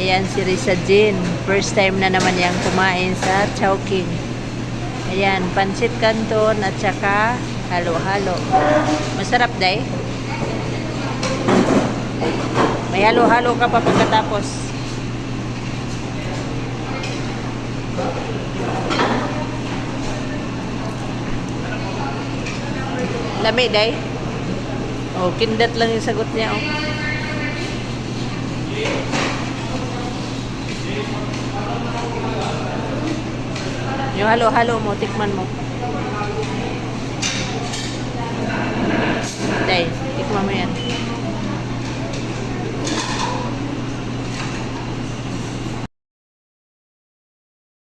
Ayan si Risa Jean. First time na naman niyang kumain sa Chowking. Ayan, pansit canton at saka halo-halo. Masarap, day. May halo-halo ka pa pagkatapos. Lami, day. Oh, kindat lang yung sagot niya, oh. Yung halo-halo mo, tikman mo. Day, tikman mo yan.